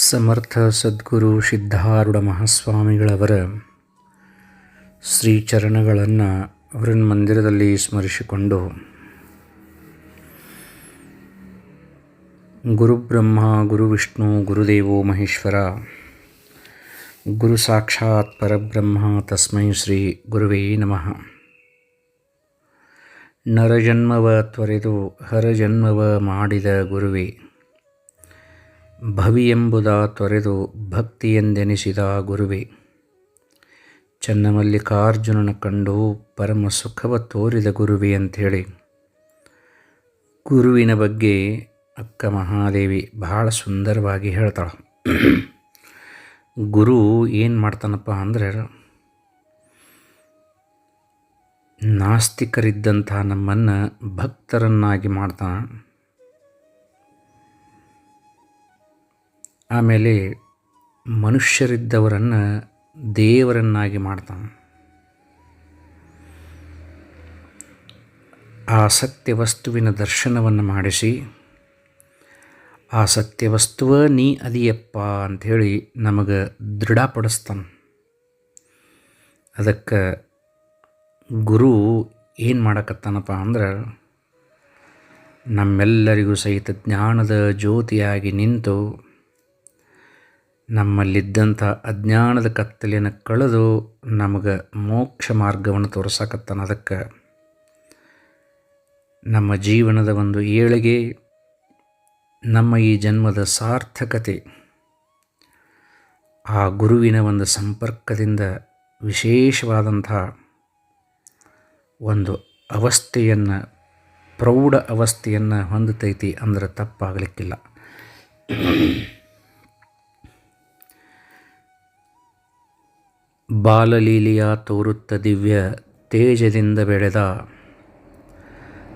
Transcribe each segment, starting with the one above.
ಸಮರ್ಥ ಸದ್ಗುರು ಸಿದ್ಧಾರೂಢ ಮಹಾಸ್ವಾಮಿಗಳವರ ಶ್ರೀಚರಣಗಳನ್ನು ಮಂದಿರದಲ್ಲಿ ಸ್ಮರಿಸಿಕೊಂಡು ಗುರುಬ್ರಹ್ಮ ಗುರುವಿಷ್ಣು ಗುರುದೇವೋ ಮಹೇಶ್ವರ, ಗುರು ಸಾಕ್ಷಾತ್ ಪರಬ್ರಹ್ಮ ತಸ್ಮೈ ಶ್ರೀ ಗುರುವೇ ನಮಃ. ನರಜನ್ಮವ ತೊರೆದು ಹರಜನ್ಮವ ಮಾಡಿದ ಗುರುವೇ. ಭವಿ ಎಂಬುದ ತೊರೆದು ಭಕ್ತಿಯೆಂದೆನಿಸಿದ ಗುರುವೆ. ಚನ್ನಮಲ್ಲಿಕಾರ್ಜುನನ ಕಂಡು ಪರಮ ಸುಖವ ತೋರಿದ ಗುರುವೆ ಅಂಥೇಳಿ. ಗುರುವಿನ ಬಗ್ಗೆ ಅಕ್ಕ ಮಹಾದೇವಿ ಬಹಳ ಸುಂದರವಾಗಿ ಹೇಳ್ತಾಳೆ. ಗುರು ಏನು ಮಾಡ್ತಾನಪ್ಪ ಅಂದರೆ, ನಾಸ್ತಿಕರಿದ್ದಂಥ ನಮ್ಮನ್ನು ಭಕ್ತರನ್ನಾಗಿ ಮಾಡ್ತಾನೆ. ಆಮೇಲೆ ಮನುಷ್ಯರಿದ್ದವರನ್ನು ದೇವರನ್ನಾಗಿ ಮಾಡ್ತಾನೆ. ಆ ಸತ್ಯ ವಸ್ತುವಿನ ದರ್ಶನವನ್ನು ಮಾಡಿಸಿ, ಆ ಸತ್ಯ ವಸ್ತುವ ನೀ ಅದಿಯಪ್ಪ ಅಂಥೇಳಿ ನಮಗೆ ದೃಢಪಡಿಸ್ತಾನೆ. ಅದಕ್ಕೆ ಗುರು ಏನು ಮಾಡಕತ್ತಾನಪ್ಪ ಅಂದ್ರೆ, ನಮ್ಮೆಲ್ಲರಿಗೂ ಸಹಿತ ಜ್ಞಾನದ ಜ್ಯೋತಿಯಾಗಿ ನಿಂತು ನಮ್ಮಲ್ಲಿದ್ದಂಥ ಅಜ್ಞಾನದ ಕತ್ತಲೆಯನ್ನು ಕಳೆದು ನಮಗೆ ಮೋಕ್ಷ ಮಾರ್ಗವನ್ನು ತೋರಿಸಕತ್ತಾನ ಅದಕ್ಕೆ. ನಮ್ಮ ಜೀವನದ ಒಂದು ಏಳಿಗೆ, ನಮ್ಮ ಈ ಜನ್ಮದ ಸಾರ್ಥಕತೆ, ಆ ಗುರುವಿನ ಒಂದು ಸಂಪರ್ಕದಿಂದ ವಿಶೇಷವಾದಂಥ ಒಂದು ಅವಸ್ಥೆಯನ್ನು, ಪ್ರೌಢ ಅವಸ್ಥೆಯನ್ನು ಹೊಂದುತ್ತೈತಿ ಅಂದ್ರೆ ತಪ್ಪಾಗಲಿಕ್ಕಿಲ್ಲ. ಬಾಲಲೀಲೆಯ ತೋರುತ್ತ ದಿವ್ಯ ತೇಜದಿಂದ ಬೆಳೆದ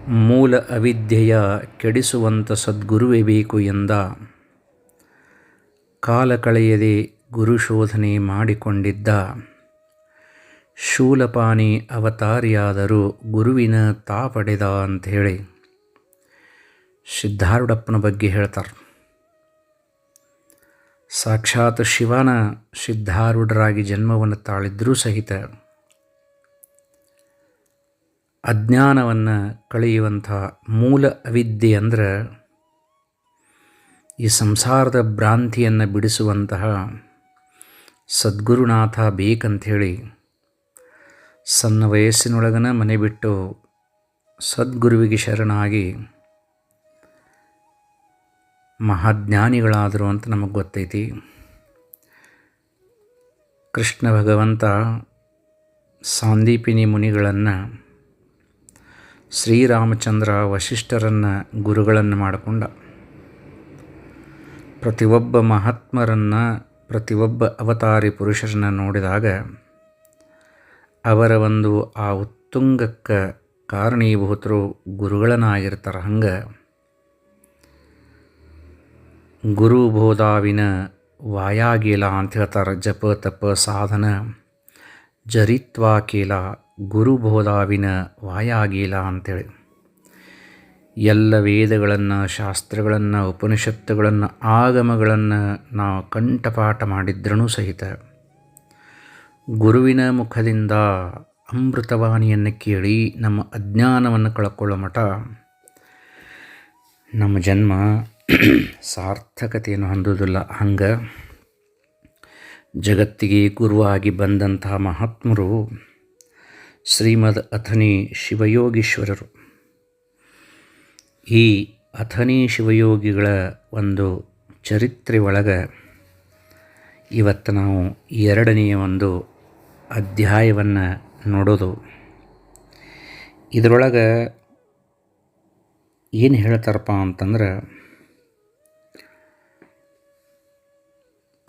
ಮೂಲ ಅವಿದ್ಯೆಯ ಕೆಡಿಸುವಂಥ ಸದ್ಗುರುವೇ ಬೇಕು ಎಂದ. ಕಾಲ ಕಳೆಯದೆ ಗುರುಶೋಧನೆ ಮಾಡಿಕೊಂಡಿದ್ದ. ಶೂಲಪಾನಿ ಅವತಾರಿಯಾದರೂ ಗುರುವಿನ ತಾಪಡೆದ ಅಂಥೇಳಿ ಸಿದ್ಧಾರೂಢಪ್ಪನ ಬಗ್ಗೆ ಹೇಳ್ತಾರೆ. ಸಾಕ್ಷಾತ್ ಶಿವನ ಸಿದ್ಧಾರೂಢರಾಗಿ ಜನ್ಮವನ್ನು ತಾಳಿದ್ರೂ ಸಹಿತ ಅಜ್ಞಾನವನ್ನು ಕಳೆಯುವಂಥ ಮೂಲ ಅವಿದ್ಯೆ ಅಂದರೆ ಈ ಸಂಸಾರದ ಭ್ರಾಂತಿಯನ್ನು ಬಿಡಿಸುವಂತಹ ಸದ್ಗುರುನಾಥ ಬೇಕಂಥೇಳಿ ಸಣ್ಣ ವಯಸ್ಸಿನೊಳಗನ ಮನೆ ಬಿಟ್ಟು ಸದ್ಗುರುವಿಗೆ ಶರಣಾಗಿ ಮಹಾಜ್ಞಾನಿಗಳಾದರು ಅಂತ ನಮಗೆ ಗೊತ್ತೈತಿ. ಕೃಷ್ಣ ಭಗವಂತ ಸಾಂದೀಪಿನಿ ಮುನಿಗಳನ್ನು ಶ್ರೀರಾಮಚಂದ್ರ ವಶಿಷ್ಠರನ್ನು ಗುರುಗಳನ್ನು ಮಾಡಿಕೊಂಡ. ಪ್ರತಿಯೊಬ್ಬ ಮಹಾತ್ಮರನ್ನು, ಪ್ರತಿಯೊಬ್ಬ ಅವತಾರಿ ಪುರುಷರನ್ನು ನೋಡಿದಾಗ ಅವರ ಒಂದು ಆ ಉತ್ತುಂಗಕ್ಕೆ ಕಾರಣೀಭೂತರು ಗುರುಗಳನ್ನಾಗಿರ್ತಾರೆ. ಹಂಗೆ ಗುರುಬೋಧಾವಿನ ವಾಯಾಗೇಲ ಅಂತ ಹೇಳ್ತಾರೆ. ಜಪ, ತಪ, ಸಾಧನ. ಜರಿತ್ವಾ ಕೇಲ ಗುರು ಬೋಧಾವಿನ ವಾಯಾಗೇಲ ಅಂತೇಳಿ. ಎಲ್ಲ ವೇದಗಳನ್ನು, ಶಾಸ್ತ್ರಗಳನ್ನು, ಉಪನಿಷತ್ತುಗಳನ್ನು, ಆಗಮಗಳನ್ನು ನಾವು ಕಂಠಪಾಠ ಮಾಡಿದ್ರೂ ಸಹಿತ ಗುರುವಿನ ಮುಖದಿಂದ ಅಮೃತವಾಣಿಯನ್ನು ಕೇಳಿ ನಮ್ಮ ಅಜ್ಞಾನವನ್ನು ಕಳ್ಕೊಳ್ಳೋ ಮಠ ನಮ್ಮ ಜನ್ಮ ಸಾರ್ಥಕತೆಯನ್ನು ಹೊಂದೋದಿಲ್ಲ ಹಂಗೆ ಜಗತ್ತಿಗೆ ಗುರುವಾಗಿ ಬಂದಂತಹ ಮಹಾತ್ಮರು ಶ್ರೀಮದ್ ಅಥನಿ ಶಿವಯೋಗೀಶ್ವರರು. ಈ ಅಥನಿ ಶಿವಯೋಗಿಗಳ ಒಂದು ಚರಿತ್ರೆ ಒಳಗೆ ಇವತ್ತು ನಾವು ಎರಡನೆಯ ಒಂದು ಅಧ್ಯಾಯವನ್ನು ನೋಡೋದು. ಇದರೊಳಗೆ ಏನು ಹೇಳ್ತಾರಪ್ಪ ಅಂತಂದ್ರೆ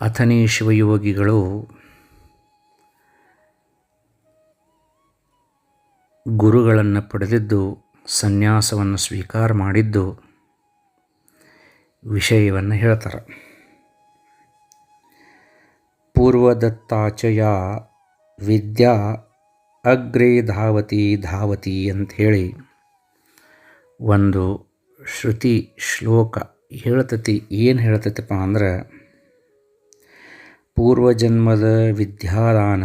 ಅಥನಿ ಶಿವಯೋಗಿಗಳು ಗುರುಗಳನ್ನು ಪಡೆದಿದ್ದು, ಸನ್ಯಾಸವನ್ನು ಸ್ವೀಕಾರ ಮಾಡಿದ್ದು ವಿಷಯವನ್ನು ಹೇಳ್ತಾರೆ. ಪೂರ್ವದತ್ತಾಚಯ ವಿದ್ಯಾ ಅಗ್ರೇ ಧಾವತಿ ಧಾವತಿ ಅಂಥೇಳಿ ಒಂದು ಶ್ರುತಿ ಶ್ಲೋಕ ಹೇಳ್ತತಿ. ಏನು ಹೇಳ್ತೈತಪ್ಪ ಅಂದ್ರೆ ಪೂರ್ವಜನ್ಮದ ವಿದ್ಯಾದಾನ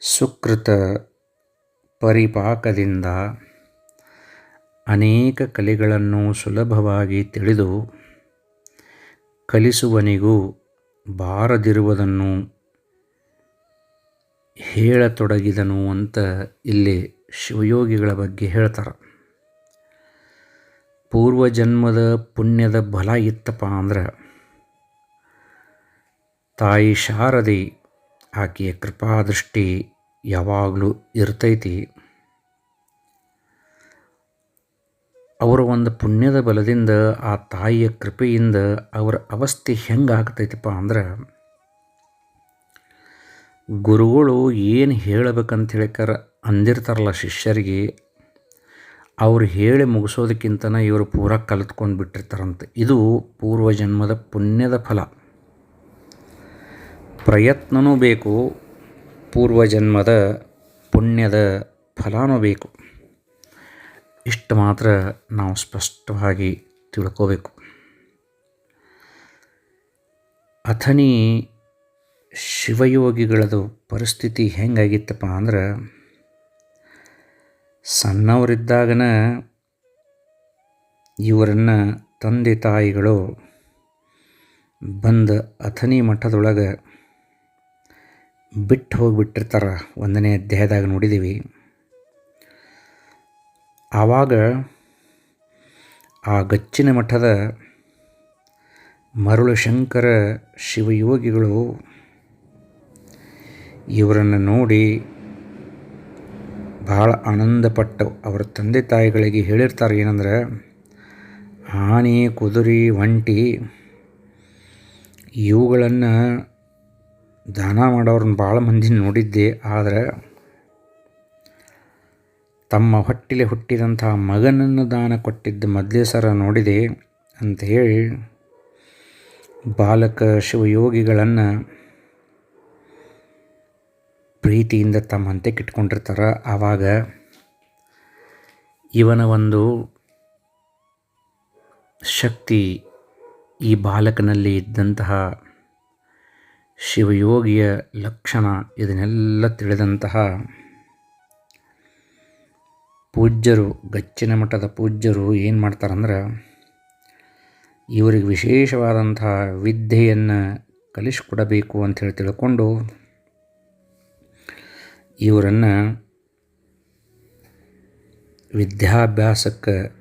ಸುಕೃತ ಪರಿಪಾಕದಿಂದ ಅನೇಕ ಕಲೆಗಳನ್ನು ಸುಲಭವಾಗಿ ತಿಳಿದು ಕಲಿಸುವನಿಗೂ ಬಾರದಿರುವುದನ್ನು ಹೇಳತೊಡಗಿದನು ಅಂತ ಇಲ್ಲಿ ಶಿವಯೋಗಿಗಳ ಬಗ್ಗೆ ಹೇಳ್ತಾರೆ. ಪೂರ್ವಜನ್ಮದ ಪುಣ್ಯದ ಬಲ ಇತ್ತಪ್ಪ ಅಂದ್ರೆ ತಾಯಿ ಶಾರದಿ ಆಕೆಯ ಕೃಪಾದೃಷ್ಟಿ ಯಾವಾಗಲೂ ಇರ್ತೈತಿ. ಅವರ ಒಂದು ಪುಣ್ಯದ ಬಲದಿಂದ ಆ ತಾಯಿಯ ಕೃಪೆಯಿಂದ ಅವರ ಅವಸ್ಥೆ ಹೆಂಗೆ ಆಗ್ತೈತಪ್ಪ ಅಂದ್ರೆ, ಗುರುಗಳು ಏನು ಹೇಳಬೇಕಂತ ಹೇಳಿಕರ ಅಂದಿರ್ತಾರಲ್ಲ ಶಿಷ್ಯರಿಗೆ, ಅವ್ರು ಹೇಳಿ ಮುಗಿಸೋದಕ್ಕಿಂತನ ಇವರು ಪೂರ ಕಲಿತ್ಕೊಂಡು ಬಿಟ್ಟಿರ್ತಾರಂತೆ. ಇದು ಪೂರ್ವಜನ್ಮದ ಪುಣ್ಯದ ಫಲ. ಪ್ರಯತ್ನವೂ ಬೇಕು, ಪೂರ್ವಜನ್ಮದ ಪುಣ್ಯದ ಫಲನೂ ಬೇಕು. ಇಷ್ಟು ಮಾತ್ರ ನಾವು ಸ್ಪಷ್ಟವಾಗಿ ತಿಳ್ಕೋಬೇಕು. ಅಥನಿ ಶಿವಯೋಗಿಗಳದು ಪರಿಸ್ಥಿತಿ ಹೆಂಗಾಗಿತ್ತಪ್ಪ ಅಂದ್ರೆ, ಸಣ್ಣವರಿದ್ದಾಗನ ಇವರನ್ನು ತಂದೆ ತಾಯಿಗಳು ಬಂದ ಅಥನಿ ಮಠದೊಳಗೆ ಬಿಟ್ಟು ಹೋಗಿಬಿಟ್ಟಿರ್ತಾರೆ. ಒಂದನೇ ಅಧ್ಯಾಯದಾಗ ನೋಡಿದ್ದೀವಿ ಆವಾಗ ಆ ಗಚ್ಚಿನ ಮಠದ ಮರುಳು ಶಂಕರ ಶಿವಯೋಗಿಗಳು ಇವರನ್ನು ನೋಡಿ ಭಾಳ ಆನಂದಪಟ್ಟು ಅವರ ತಂದೆ ತಾಯಿಗಳಿಗೆ ಹೇಳಿರ್ತಾರೆ, ಏನಂದ್ರೆ, ಆನೆ, ಕುದುರೆ, ಒಂಟಿ, ಇವುಗಳನ್ನು ದಾನ ಮಾಡೋರನ್ನ ಭಾಳ ಮಂದಿ ನೋಡಿದ್ದೆ, ಆದರೆ ತಮ್ಮ ಹೊಟ್ಟಿಲೆ ಹುಟ್ಟಿದಂತಹ ಮಗನನ್ನು ದಾನ ಕೊಟ್ಟಿದ್ದ ಮದ್ಲೇಸರ ನೋಡಿದೆ ಅಂತ ಹೇಳಿ ಬಾಲಕ ಶಿವಯೋಗಿಗಳನ್ನು ಪ್ರೀತಿಯಿಂದ ತಮ್ಮಂತೆ ಹಂತಕ್ಕೆ ಆವಾಗ ಇವನ ಒಂದು ಶಕ್ತಿ ಈ ಬಾಲಕನಲ್ಲಿ ಇದ್ದಂತಹ ಶಿವಯೋಗಿಯ ಲಕ್ಷಣ ಇದನ್ನೆಲ್ಲ ತಿಳಿದಂತಹ ಪೂಜ್ಯರು, ಗಚ್ಚಿನ ಮಠದ ಪೂಜ್ಯರು ಏನು ಮಾಡ್ತಾರಂದ್ರೆ ಇವರಿಗೆ ವಿಶೇಷವಾದಂತಹ ವಿದ್ಯೆಯನ್ನು ಕಲಿಸಿಕೊಡಬೇಕು ಅಂಥೇಳಿ ತಿಳ್ಕೊಂಡು ಇವರನ್ನು ವಿದ್ಯಾಭ್ಯಾಸಕ್ಕೆ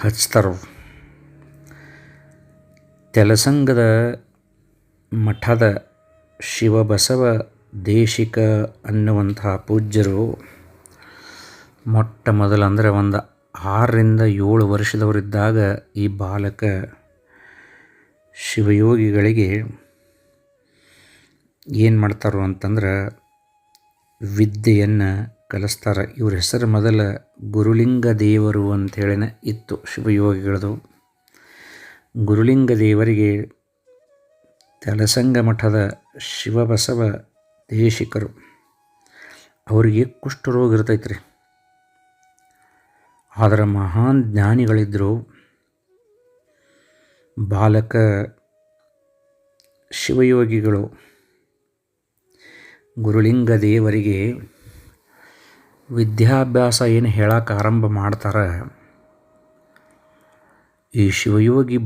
ಹಚ್ತಾರೆ. ತೆಲಸಂಗದ ಮಠದ ಶಿವಬಸವ ದೇಶಿಕ ಅನ್ನುವಂತಹ ಪೂಜ್ಯರು ಮೊಟ್ಟ ಮೊದಲು ಅಂದರೆ ಒಂದು ಆರರಿಂದ ಏಳು ವರ್ಷದವರಿದ್ದಾಗ ಈ ಬಾಲಕ ಶಿವಯೋಗಿಗಳಿಗೆ ಏನು ಮಾಡ್ತಾರೋ ಅಂತಂದ್ರೆ ವಿದ್ಯೆಯನ್ನು ಕಲಿಸ್ತಾರೆ. ಇವ್ರ ಹೆಸರು ಮೊದಲ ಗುರುಲಿಂಗ ದೇವರು ಅಂಥೇಳಿನ ಇತ್ತು ಶಿವಯೋಗಿಗಳದು. ಗುರುಲಿಂಗ ದೇವರಿಗೆ ತಲಸಂಗ ಮಠದ ಶಿವಬಸವ ದೇಶಿಕರು. ಅವರಿಗೆ ಕುಷ್ಠರೋಗ ಇರ್ತೈತ್ರಿ. ಆದರೆ ಮಹಾನ್ ಜ್ಞಾನಿಗಳಿದ್ದರು ಬಾಲಕ, ಶಿವಯೋಗಿಗಳು, ಗುರುಲಿಂಗ ದೇವರಿಗೆ ವಿದ್ಯಾಭ್ಯಾಸ ಏನು ಹೇಳಕ್ಕೆ ಆರಂಭ ಮಾಡ್ತಾರೆ. ಈ ಶಿವಯೋಗಿ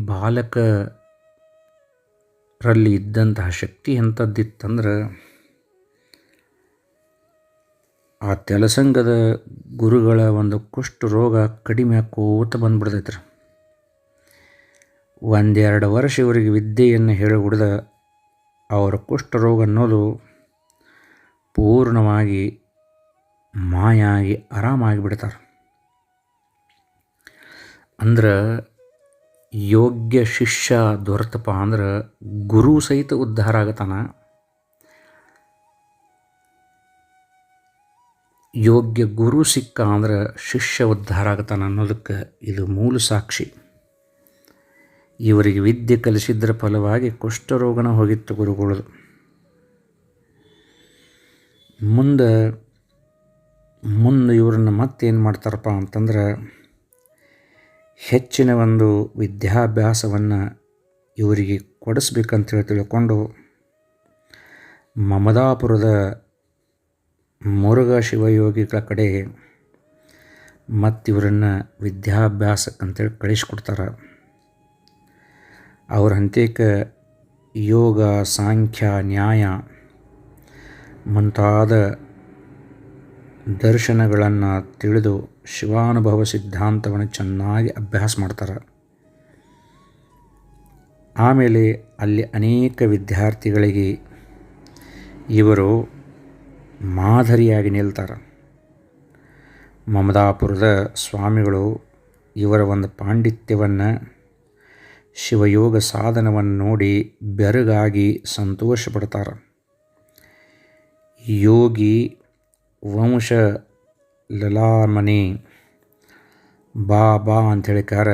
ಬಾಲಕರಲ್ಲಿ ಇದ್ದಂತಹ ಶಕ್ತಿ ಎಂಥದ್ದಿತ್ತಂದ್ರೆ, ಆ ತೆಲಸಂಗದ ಗುರುಗಳ ಒಂದು ಕುಷ್ಠ ರೋಗ ಕಡಿಮೆ ಆಕೋತ ಬಂದ್ಬಿಡ್ತೈತ್ರಿ. ಒಂದೆರಡು ವರ್ಷ ಇವರಿಗೆ ವಿದ್ಯೆಯನ್ನು ಹೇಳಿಬಿಡ್ದ ಅವರ ಕುಷ್ಠರೋಗ ಅನ್ನೋದು ಪೂರ್ಣವಾಗಿ ಮಾಯಾಗಿ ಆರಾಮಾಗಿ ಬಿಡ್ತಾರೆ ಅಂದ್ರೆ ಯೋಗ್ಯ ಶಿಷ್ಯ ದೊರೆತಪ್ಪ ಅಂದ್ರೆ ಗುರು ಸಹಿತ ಉದ್ಧಾರ ಆಗತಾನ. ಯೋಗ್ಯ ಗುರು ಸಿಕ್ಕ ಅಂದ್ರೆ ಶಿಷ್ಯ ಉದ್ಧಾರ ಆಗತಾನ ಅನ್ನೋದಕ್ಕೆ ಇದು ಮೂಲ ಸಾಕ್ಷಿ. ಇವರಿಗೆ ವಿದ್ಯೆ ಕಲಿಸಿದ್ರ ಫಲವಾಗಿ ಕುಷ್ಠರೋಗನ ಹೋಗಿತ್ತು ಗುರುಗಳದು. ಮುಂದೆ ಮುಂದೆ ಇವ್ರನ್ನ ಮತ್ತೇನು ಮಾಡ್ತಾರಪ್ಪ ಅಂತಂದ್ರೆ ಹೆಚ್ಚಿನ ಒಂದು ವಿದ್ಯಾಭ್ಯಾಸವನ್ನು ಇವರಿಗೆ ಕೊಡಿಸ್ಬೇಕಂತೇಳಿ ತಿಳ್ಕೊಂಡು ಮಮದಾಪುರದ ಮುರುಘಾ ಶಿವಯೋಗಿಗಳ ಕಡೆ ಮತ್ತಿವರನ್ನು ವಿದ್ಯಾಭ್ಯಾಸಕ್ಕಂತೇಳಿ ಕಳಿಸ್ಕೊಡ್ತಾರೆ. ಅವ್ರ ಹಂತೇಕ ಯೋಗ, ಸಾಂಖ್ಯ, ನ್ಯಾಯ ಮುಂತಾದ ದರ್ಶನಗಳನ್ನು ತಿಳಿದು ಶಿವಾನುಭವ ಸಿದ್ಧಾಂತವನ್ನು ಚೆನ್ನಾಗಿ ಅಭ್ಯಾಸ ಮಾಡ್ತಾರೆ. ಆಮೇಲೆ ಅಲ್ಲಿ ಅನೇಕ ವಿದ್ಯಾರ್ಥಿಗಳಿಗೆ ಇವರು ಮಾದರಿಯಾಗಿ ನಿಲ್ತಾರೆ. ಮಮದಾಪುರದ ಸ್ವಾಮಿಗಳು ಇವರ ಒಂದು ಪಾಂಡಿತ್ಯವನ್ನು ಶಿವಯೋಗ ಸಾಧನವನ್ನು ನೋಡಿ ಬೆರಗಾಗಿ ಸಂತೋಷಪಡ್ತಾರೆ ಯೋಗಿ ವಂಶ ಲಲಾಮಣಿ ಬಾ ಬಾ ಅಂಥೇಳಿಕಾರ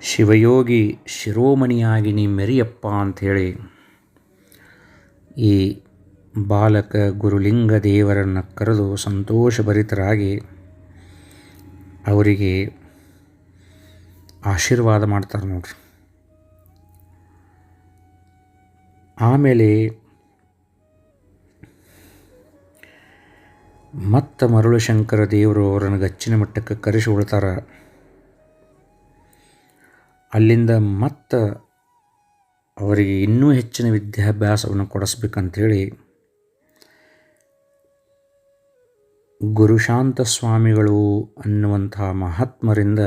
ಶಿವಯೋಗಿ ಶಿರೋಮಣಿಯಾಗಿ ನೀ ಮೆರಿಯಪ್ಪ ಅಂಥೇಳಿ. ಈ ಬಾಲಕ ಗುರುಲಿಂಗ ದೇವರನ್ನು ಕರೆದು ಸಂತೋಷಭರಿತರಾಗಿ ಅವರಿಗೆ ಆಶೀರ್ವಾದ ಮಾಡ್ತಾರೆ ನೋಡ್ರಿ. ಆಮೇಲೆ ಮತ್ತು ಮರಳು ಶಂಕರ ದೇವರು ಅವರನ್ನು ಗಚ್ಚಿನ ಮಟ್ಟಕ್ಕೆ ಕರೆಸಿ ಉಳ್ತಾರೆ. ಅಲ್ಲಿಂದ ಮತ್ತು ಅವರಿಗೆ ಇನ್ನೂ ಹೆಚ್ಚಿನ ವಿದ್ಯಾಭ್ಯಾಸವನ್ನು ಕೊಡಿಸ್ಬೇಕಂಥೇಳಿ ಗುರುಶಾಂತ ಸ್ವಾಮಿಗಳು ಅನ್ನುವಂಥ ಮಹಾತ್ಮರಿಂದ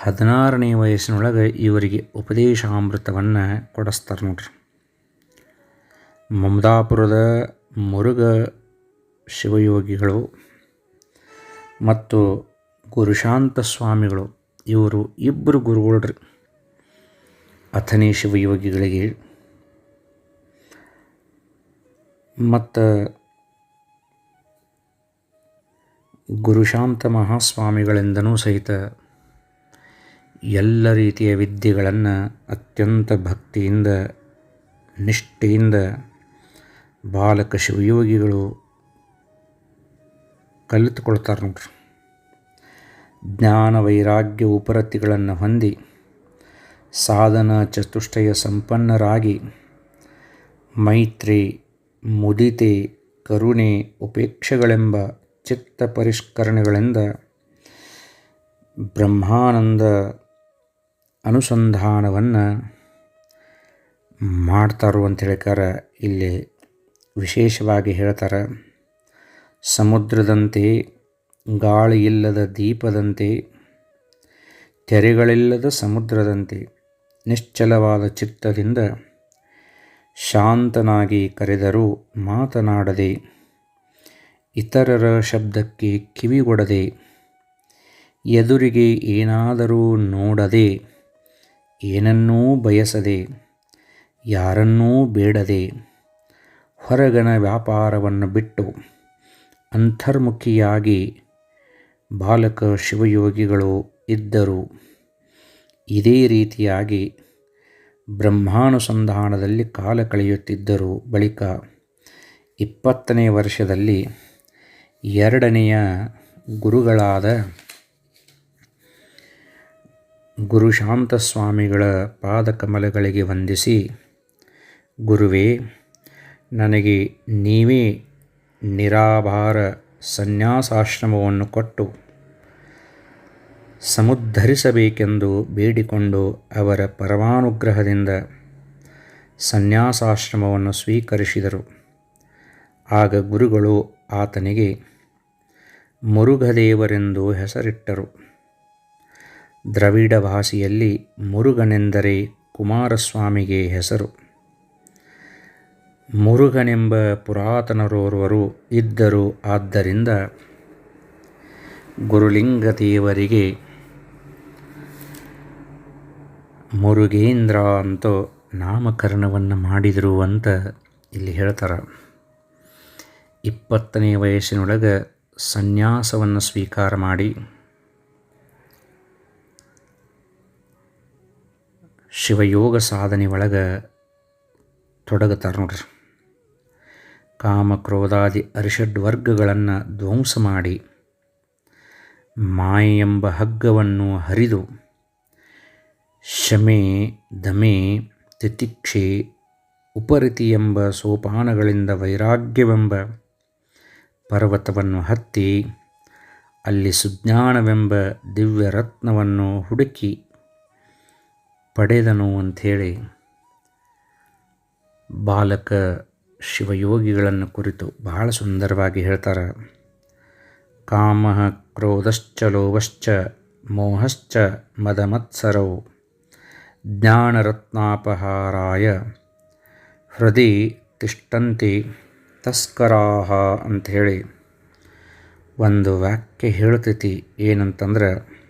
ಹದಿನಾರನೇ ವಯಸ್ಸಿನೊಳಗೆ ಇವರಿಗೆ ಉಪದೇಶಾಮೃತವನ್ನು ಕೊಡಿಸ್ತಾರೆ ನೋಡ್ರಿ. ಮಮದಾಪುರದ ಮುರುಘ ಶಿವಯೋಗಿಗಳು ಮತ್ತು ಗುರುಶಾಂತ ಸ್ವಾಮಿಗಳು, ಇವರು ಇಬ್ಬರು ಗುರುಗಳ್ರಿ. ಅಥನಿ ಶಿವಯೋಗಿಗಳಿಗೆ. ಮತ್ತು ಗುರುಶಾಂತ ಮಹಾಸ್ವಾಮಿಗಳಿಂದನೂ ಸಹಿತ ಎಲ್ಲ ರೀತಿಯ ವಿದ್ಯೆಗಳನ್ನು ಅತ್ಯಂತ ಭಕ್ತಿಯಿಂದ, ನಿಷ್ಠೆಯಿಂದ ಬಾಲಕ ಶಿವಯೋಗಿಗಳು ಕಲಿತುಕೊಳ್ತಾರೆ ನೋಡ್ರಿ. ಜ್ಞಾನ ವೈರಾಗ್ಯ ಉಪರತಿಗಳನ್ನು ಹೊಂದಿ ಸಾಧನ ಚತುಷ್ಟಯ ಸಂಪನ್ನರಾಗಿ ಮೈತ್ರಿ, ಮುದಿತೆ, ಕರುಣೆ, ಉಪೇಕ್ಷೆಗಳೆಂಬ ಚಿತ್ತ ಪರಿಷ್ಕರಣೆಗಳಿಂದ ಬ್ರಹ್ಮಾನಂದ ಅನುಸಂಧಾನವನ್ನು ಮಾಡ್ತಾರೋ ಅಂತ ಹೇಳ್ತಾರೆ ಇಲ್ಲಿ ವಿಶೇಷವಾಗಿ ಹೇಳ್ತಾರೆ ಸಮುದ್ರದಂತೆ, ಗಾಳಿಯಿಲ್ಲದ ದೀಪದಂತೆ, ತೆರೆಗಳಿಲ್ಲದ ಸಮುದ್ರದಂತೆ, ನಿಶ್ಚಲವಾದ ಚಿತ್ತದಿಂದ ಶಾಂತನಾಗಿ ಕರೆದರೂ ಮಾತನಾಡದೆ, ಇತರರ ಶಬ್ದಕ್ಕೆ ಕಿವಿಗೊಡದೆ, ಎದುರಿಗೆ ಏನಾದರೂ ನೋಡದೆ, ಏನನ್ನೂ ಬಯಸದೆ, ಯಾರನ್ನೂ ಬೇಡದೆ, ಹೊರಗನ ವ್ಯಾಪಾರವನ್ನು ಬಿಟ್ಟು ಅಂತರ್ಮುಖಿಯಾಗಿ ಬಾಲಕ ಶಿವಯೋಗಿಗಳು ಇದ್ದರು. ಇದೇ ರೀತಿಯಾಗಿ ಬ್ರಹ್ಮಾನುಸಂಧಾನದಲ್ಲಿ ಕಾಲ ಕಳೆಯುತ್ತಿದ್ದರು. ಬಳಿಕ ಇಪ್ಪತ್ತನೇ ವರ್ಷದಲ್ಲಿ ಎರಡನೆಯ ಗುರುಗಳಾದ ಗುರುಶಾಂತ ಸ್ವಾಮಿಗಳ ಪಾದಕಮಲಗಳಿಗೆ ವಂದಿಸಿ, ಗುರುವೇ, ನನಗೆ ನೀವೇ ನಿರಾಭಾರ ಸನ್ಯಾಸಾಶ್ರಮವನ್ನು ಕೊಟ್ಟು, ಸಮುದ್ಧರಿಸಬೇಕೆಂದು ಬೇಡಿಕೊಂಡು ಅವರ ಪರಮಾನುಗ್ರಹದಿಂದ ಸನ್ಯಾಸಾಶ್ರಮವನ್ನು ಸ್ವೀಕರಿಸಿದರು. ಆಗ ಗುರುಗಳು ಆತನಿಗೆ ಮುರುಘದೇವರೆಂದು ಹೆಸರಿಟ್ಟರು. ದ್ರವಿಡ ಭಾಷೆಯಲ್ಲಿ ಮುರುಗನೆಂದರೆ ಕುಮಾರಸ್ವಾಮಿಗೆ ಹೆಸರು. ಮುರುಗನೆಂಬ ಪುರಾತನರೋರ್ವರು ಇದ್ದರು. ಆದ್ದರಿಂದ ಗುರುಲಿಂಗದೇವರಿಗೆ ಮುರುಗೇಂದ್ರ ಅಂತ ನಾಮಕರಣವನ್ನು ಮಾಡಿದರು ಅಂತ ಇಲ್ಲಿ ಹೇಳ್ತಾರೆ. ಇಪ್ಪತ್ತನೇ ವಯಸ್ಸಿನೊಳಗೆ ಸನ್ಯಾಸವನ್ನು ಸ್ವೀಕಾರ ಮಾಡಿ ಶಿವಯೋಗ ಸಾಧನೆ ಒಳಗೆ ತೊಡಗುತ್ತಾರೆ ನೋಡ್ರಿ. ಕಾಮ ಕ್ರೋಧಾದಿ ಅರಿಷಡ್ ವರ್ಗಗಳನ್ನು ಧ್ವಂಸ ಮಾಡಿ ಮಾಯೆ ಎಂಬ ಹಗ್ಗವನ್ನು ಹರಿದು ಶಮೆ ದಮೆ ತಿತಿಕ್ಷೆ ಉಪರಿತಿ ಎಂಬ ಸೋಪಾನಗಳಿಂದ ವೈರಾಗ್ಯವೆಂಬ ಪರ್ವತವನ್ನು ಹತ್ತಿ ಅಲ್ಲಿ ಸುಜ್ಞಾನವೆಂಬ ದಿವ್ಯ ರತ್ನವನ್ನು ಹುಡುಕಿ ಪಡೆದನು ಅಂಥೇಳಿ ಬಾಲಕ ಶಿವಯೋಗಿಗಳನ್ನು ಕುರಿತು ಬಹಳ ಸುಂದರವಾಗಿ ಹೇಳ್ತಾರೆ. ಕಾಮ ಕ್ರೋಧಶ್ಚ ಲೋಭಶ್ಚ ಮೋಹಶ್ಚ ಮದಮತ್ಸರೌ ಜ್ಞಾನರತ್ನಾಪಹಾರಾಯ ಹೃದಯ ತಿಷ್ಟಂತಿ ತಸ್ಕರಾಹ ಅಂಥೇಳಿ ಒಂದು ವಾಕ್ಯ ಹೇಳ್ತೈತಿ ಏನಂತಂದ್ರೆ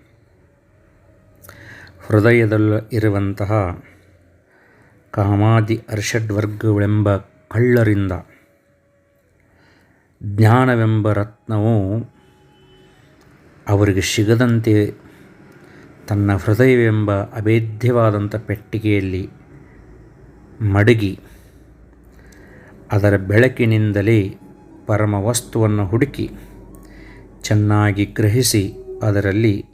ಹೃದಯದಲ್ಲಿ ಇರುವಂತಹ ಕಾಮಾದಿ ಅರ್ಷಡ್ವರ್ಗಗಳೆಂಬ ಕಳ್ಳರಿಂದ. ಜ್ಞಾನವೆಂಬ ರತ್ನವು ಅವರಿಗೆ ಸಿಗದಂತೆ ತನ್ನ ಹೃದಯವೆಂಬ ಅಭೇದ್ಯವಾದಂಥ ಪೆಟ್ಟಿಗೆಯಲ್ಲಿ ಮಡಗಿ ಅದರ ಬೆಳಕಿನಿಂದಲೇ ಪರಮ ವಸ್ತುವನ್ನು ಹುಡುಕಿ ಚೆನ್ನಾಗಿ ಗ್ರಹಿಸಿ ಅದರಲ್ಲಿ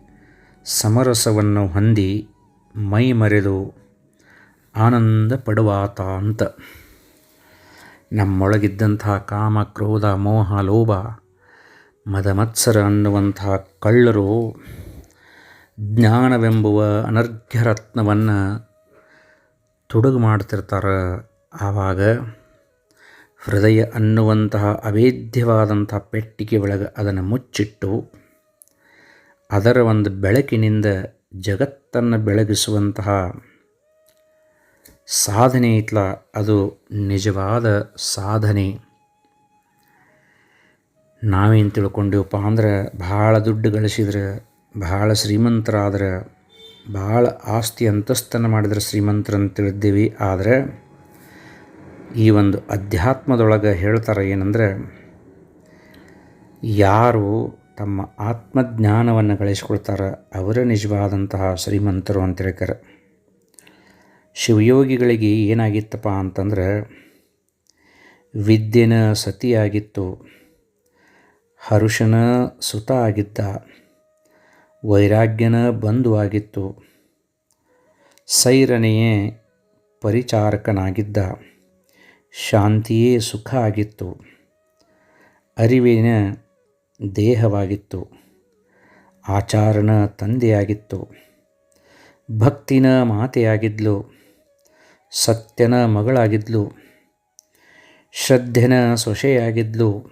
ಸಮರಸವನ್ನು ಹೊಂದಿ ಮೈ ಮರೆದು ಆನಂದ ಪಡುವಾತ ಅಂತ ನಮ್ಮೊಳಗಿದ್ದಂಥ ಕಾಮ, ಕ್ರೋಧ, ಮೋಹ, ಲೋಭ, ಮದಮತ್ಸರ ಅನ್ನುವಂಥ ಕಳ್ಳರು ಜ್ಞಾನವೆಂಬುವ ಅನರ್ಘ್ಯರತ್ನವನ್ನು ತುಡುಗು ಮಾಡ್ತಿರ್ತಾರೆ. ಆವಾಗ ಹೃದಯ ಅನ್ನುವಂತಹ ಅವೇದ್ಯವಾದಂಥ ಪೆಟ್ಟಿಗೆ ಒಳಗೆ ಅದನ್ನು ಮುಚ್ಚಿಟ್ಟು ಅದರ ಒಂದು ಬೆಳಕಿನಿಂದ ಜಗತ್ತನ್ನು ಬೆಳಗಿಸುವಂತಹ ಸಾಧನೆ ಐತ್ಲ ಅದು ನಿಜವಾದ ಸಾಧನೆ. ನಾವೇನು ತಿಳ್ಕೊಂಡೇವಪ್ಪ ಅಂದ್ರೆ, ಭಾಳ ದುಡ್ಡು ಗಳಿಸಿದ್ರೆ, ಭಾಳ ಶ್ರೀಮಂತರಾದ್ರೆ, ಭಾಳ ಆಸ್ತಿ ಅಂತಸ್ತನ್ನು ಮಾಡಿದ್ರೆ ಶ್ರೀಮಂತರಂತ ತಿಳಿದ್ದೀವಿ ಆದರೆ, ಈ ಒಂದು ಅಧ್ಯಾತ್ಮದೊಳಗೆ ಹೇಳ್ತಾರೆ ಏನಂದರೆ, ಯಾರು ತಮ್ಮ ಆತ್ಮಜ್ಞಾನವನ್ನು ಗಳಿಸ್ಕೊಳ್ತಾರೆ ಅವರೇ ನಿಜವಾದಂತಹ ಶ್ರೀಮಂತರು ಅಂತ ಹೇಳ್ತಾರೆ ಶಿವಯೋಗಿಗಳಿಗೆ ಏನಾಗಿತ್ತಪ್ಪ ಅಂತಂದ್ರೆ, ವಿದ್ಯೆನ ಸತಿಯಾಗಿತ್ತು ಹರುಷನ ಸುತ ಆಗಿದ್ದ, ವೈರಾಗ್ಯನ ಬಂಧು ಆಗಿತ್ತು ಸೈರನೆಯೇ ಪರಿಚಾರಕನಾಗಿದ್ದ, ಶಾಂತಿಯೇ ಸುಖ ಆಗಿತ್ತು, ಅರಿವಿನ ದೇಹವಾಗಿತ್ತು, ಆಚಾರನ ತಂದೆಯಾಗಿತ್ತು, ಭಕ್ತಿನ ಮಾತೆಯಾಗಿದ್ಲು ಸತ್ಯನ ಮಗಳಾಗಿದ್ಲು. ಶ್ರದ್ಧೆನ ಸೊಸೆಯಾಗಿದ್ಲು.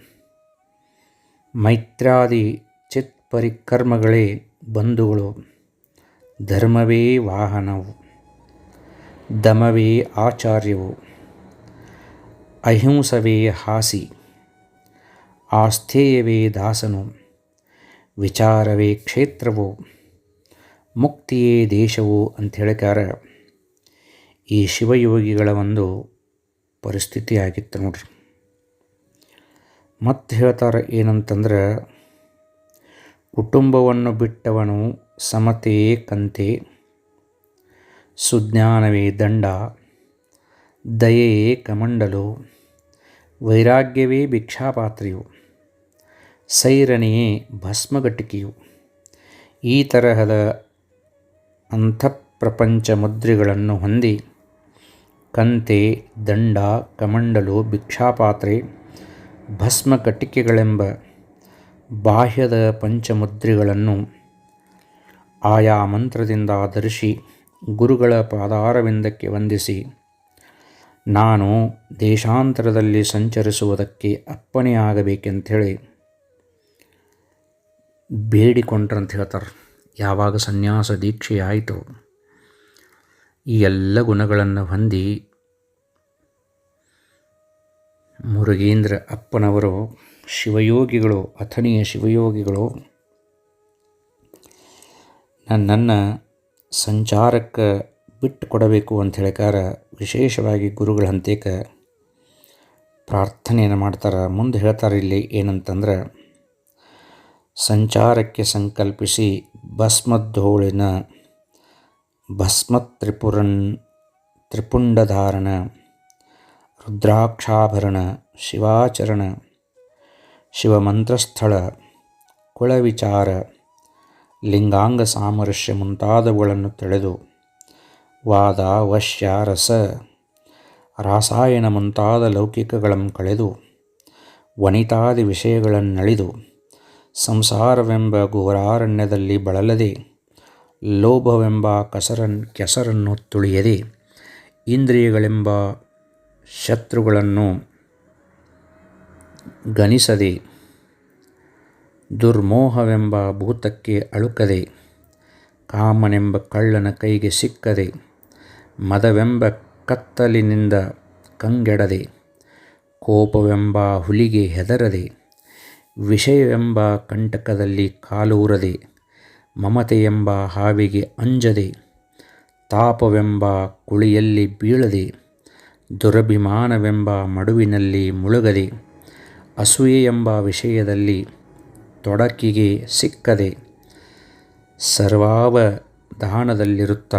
ಮೈತ್ರಾದಿ ಚಿತ್ ಪರಿಕರ್ಮಗಳೇ ಬಂಧುಗಳು. ಧರ್ಮವೇ ವಾಹನವು. ದಮವೇ ಆಚಾರ್ಯವು. ಅಹಿಂಸವೇ ಹಾಸಿ. ಆಸ್ಥೇಯವೇ ದಾಸನು. ವಿಚಾರವೇ ಕ್ಷೇತ್ರವು. ಮುಕ್ತಿಯೇ ದೇಶವು ಅಂತ ಹೇಳ್ತಾರೆ ಈ ಶಿವಯೋಗಿಗಳ ಒಂದು ಪರಿಸ್ಥಿತಿ ಆಗಿತ್ತು ನೋಡ್ರಿ. ಮತ್ತೆ ಹೇಳ್ತಾರೆ ಏನಂತಂದ್ರೆ, ಕುಟುಂಬವನ್ನು ಬಿಟ್ಟವನು ಸಮತೆಯೇ ಕಂತೆ, ಸುಜ್ಞಾನವೇ ದಂಡ ದಯೆಯೇ ಕಮಂಡಲು, ವೈರಾಗ್ಯವೇ ಭಿಕ್ಷಾಪಾತ್ರೆಯು ಸೈರಣೆಯೇ ಭಸ್ಮಘಟಿಕೆಯು, ಈ ತರಹದ ಅಂತಃಪ್ರಪಂಚ ಮುದ್ರೆಗಳನ್ನು ಹೊಂದಿ ಕಂತೆ, ದಂಡ, ಕಮಂಡಲು, ಭಿಕ್ಷಾಪಾತ್ರೆ ಭಸ್ಮ ಕಟ್ಟಿಕೆಗಳೆಂಬ ಬಾಹ್ಯದ ಪಂಚಮುದ್ರೆಗಳನ್ನು ಆಯಾ ಮಂತ್ರದಿಂದ ಧರಿಸಿ ಗುರುಗಳ ಪಾದಾರವಿಂದಕ್ಕೆ ವಂದಿಸಿ. ನಾನು ದೇಶಾಂತರದಲ್ಲಿ ಸಂಚರಿಸುವುದಕ್ಕೆ ಅಪ್ಪಣೆಯಾಗಬೇಕೆಂಥೇಳಿ ಬೇಡಿಕೊಂಡ್ರಂತ ಹೇಳ್ತಾರೆ ಯಾವಾಗ ಸನ್ಯಾಸ ದೀಕ್ಷೆ ಆಯಿತು ಈ ಎಲ್ಲ ಗುಣಗಳನ್ನು ಹೊಂದಿ ಮುರುಗೇಂದ್ರ ಅಪ್ಪನವರು ಶಿವಯೋಗಿಗಳು, ಅಥಣಿಯ ಶಿವಯೋಗಿಗಳು, ನನ್ನನ್ನು ಸಂಚಾರಕ್ಕೆ ಬಿಟ್ಟು ಕೊಡಬೇಕು ಅಂತ ಹೇಳಿಕಾರ ವಿಶೇಷವಾಗಿ ಗುರುಗಳ ಹಂತೇಕ ಪ್ರಾರ್ಥನೆಯನ್ನು ಮಾಡ್ತಾರೆ. ಮುಂದೆ ಹೇಳ್ತಾರೆ ಇಲ್ಲಿ ಏನಂತಂದ್ರೆ, ಸಂಚಾರಕ್ಕೆ ಸಂಕಲ್ಪಿಸಿ ಭಸ್ಮಧೂಳಿನ ಭಸ್ಮತ್ರಿಪುರನ್ ತ್ರಿಪುಂಡಧಾರಣ, ರುದ್ರಾಕ್ಷಾಭರಣ, ಶಿವಾಚರಣ, ಶಿವಮಂತ್ರಸ್ಥಳ ಕುಳವಿಚಾರ ಲಿಂಗಾಂಗ ಸಾಮರಸ್ಯ ಮುಂತಾದವುಗಳನ್ನು ತಿಳಿದು ವಾದ ವಶ್ಯ ರಸ, ರಾಸಾಯನ ಮುಂತಾದ ಲೌಕಿಕಗಳನ್ನು ಕಳೆದು ವನಿತಾದಿ ವಿಷಯಗಳನ್ನಳಿದು ಸಂಸಾರವೆಂಬ ಘೋರಾರಣ್ಯದಲ್ಲಿ ಬಳಲದೆ ಲೋಭವೆಂಬ ಕಸರನ್ ಕೆಸರನ್ನು ತುಳಿಯದೆ ಇಂದ್ರಿಯಗಳೆಂಬ ಶತ್ರುಗಳನ್ನು ಗಣಿಸದೆ ದುರ್ಮೋಹವೆಂಬ ಭೂತಕ್ಕೆ ಅಳುಕದೆ ಕಾಮನೆಂಬ ಕಳ್ಳನ ಕೈಗೆ ಸಿಕ್ಕದೆ ಮದವೆಂಬ ಕತ್ತಲಿನಿಂದ ಕಂಗೆಡದೆ ಕೋಪವೆಂಬ ಹುಲಿಗೆ ಹೆದರದೆ ವಿಷಯವೆಂಬ ಕಂಟಕದಲ್ಲಿ ಕಾಲೂರದೆ ಮಮತೆಯೆಂಬ ಹಾವಿಗೆ ಅಂಜದೆ, ತಾಪವೆಂಬ ಕುಳಿಯಲ್ಲಿ ಬೀಳದೆ, ದುರಭಿಮಾನವೆಂಬ ಮಡುವಿನಲ್ಲಿ ಮುಳುಗದೆ, ಅಸೂಯೆ ಎಂಬ ವಿಷಯದಲ್ಲಿ ತೊಡಕಿಗೆ ಸಿಕ್ಕದೆ, ಸರ್ವಾವಧಾನದಲ್ಲಿರುತ್ತ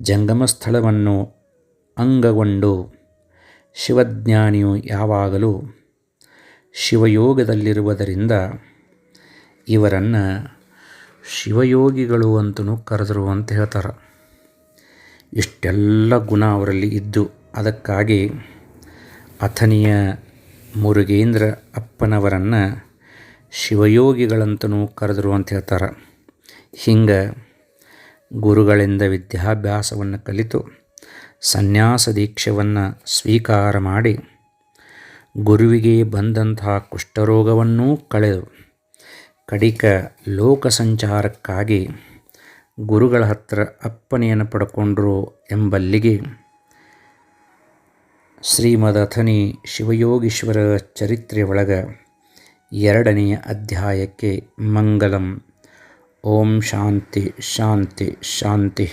ಜಂಗಮ ಸ್ಥಳವನ್ನು ಅಂಗಗೊಂಡು ಶಿವಜ್ಞಾನಿಯು ಯಾವಾಗಲೂ ಶಿವಯೋಗದಲ್ಲಿರುವುದರಿಂದ ಇವರನ್ನು ಶಿವಯೋಗಿಗಳು ಅಂತಲೂ ಕರೆದರು ಅಂತ ಹೇಳ್ತಾರೆ. ಇಷ್ಟೆಲ್ಲ ಗುಣ ಅವರಲ್ಲಿ ಇದ್ದು ಅದಕ್ಕಾಗಿ ಅಥನಿಯ ಮುರುಗೇಂದ್ರ ಅಪ್ಪನವರನ್ನು ಶಿವಯೋಗಿಗಳಂತನೂ ಕರೆದರು ಅಂತ ಹೇಳ್ತಾರೆ. ಹಿಂಗೆ ಗುರುಗಳಿಂದ ವಿದ್ಯಾಭ್ಯಾಸವನ್ನು ಕಲಿತು ಸನ್ಯಾಸ ದೀಕ್ಷೆಯನ್ನು ಸ್ವೀಕಾರ ಮಾಡಿ ಗುರುವಿಗೆ ಬಂದಂತಹ ಕುಷ್ಠರೋಗವನ್ನೂ ಕಳೆದು ಕಡಿಕ ಲೋಕ ಸಂಚಾರಕ್ಕಾಗಿ ಗುರುಗಳ ಹತ್ರ ಅಪ್ಪನೆಯನ್ನು ಪಡ್ಕೊಂಡ್ರು ಎಂಬಲ್ಲಿಗೆ ಶ್ರೀಮದಥನಿ ಶಿವಯೋಗೀಶ್ವರ ಚರಿತ್ರೆ ಒಳಗ ಎರಡನೆಯ ಅಧ್ಯಾಯಕ್ಕೆ ಮಂಗಲಂ. ಓಂ ಶಾಂತಿ ಶಾಂತಿ ಶಾಂತಿ